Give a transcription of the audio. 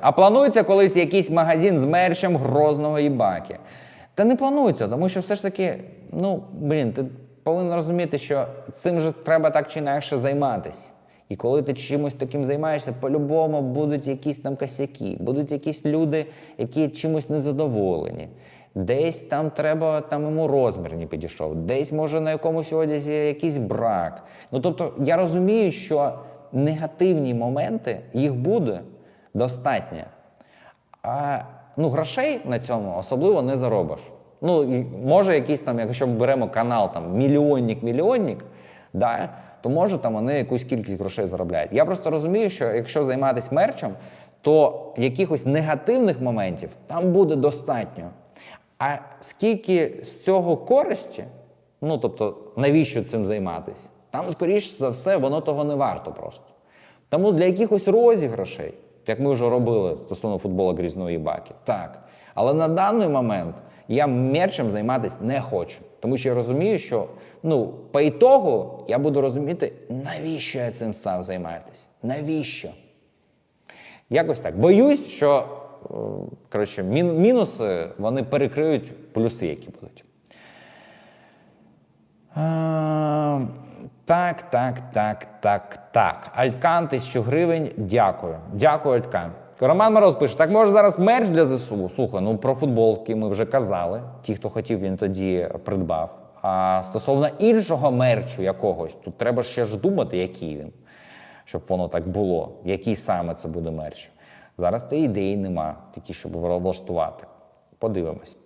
А планується колись якийсь магазин з мерчем Грозного і Баки. Та не планується, тому що все ж таки, ну, блін, ти повинен розуміти, що цим же треба так чи інакше займатися. І коли ти чимось таким займаєшся, по-любому будуть якісь там косяки, будуть якісь люди, які чимось незадоволені. Десь там треба, там йому розмір не підійшов, десь може на якомусь одязі якийсь брак. Ну тобто я розумію, що негативні моменти їх буде достатньо. А ну, грошей на цьому особливо не заробиш. Ну, може якийсь там, якщо ми беремо канал там мільйонник-мільйонник, да, то може там вони якусь кількість грошей заробляють. Я просто розумію, що якщо займатися мерчем, то якихось негативних моментів там буде достатньо. А скільки з цього користі, ну тобто, навіщо цим займатися? Там, скоріш за все, воно того не варто просто. Тому для якихось розіграшей, як ми вже робили стосовно футболу грізної баки, так. Але на даний момент я мерчем займатися не хочу. Тому що я розумію, що ну, по ітогу я буду розуміти, навіщо я цим став займатися. Навіщо? Якось так. Боюсь, що е, коротше, мін- мінуси вони перекриють плюси, які будуть. А, так, так, так, так, так. Альткан, 1000 гривень. Дякую. Дякую, Альткан. Роман Мороз пише: так може зараз мерч для ЗСУ? Слухай, ну про футболки ми вже казали. Ті, хто хотів, він тоді придбав. А стосовно іншого мерчу якогось, тут треба ще ж думати, який він, щоб воно так було. Який саме це буде мерч. Зараз та ідеї нема, такі, щоб влаштувати. Подивимось.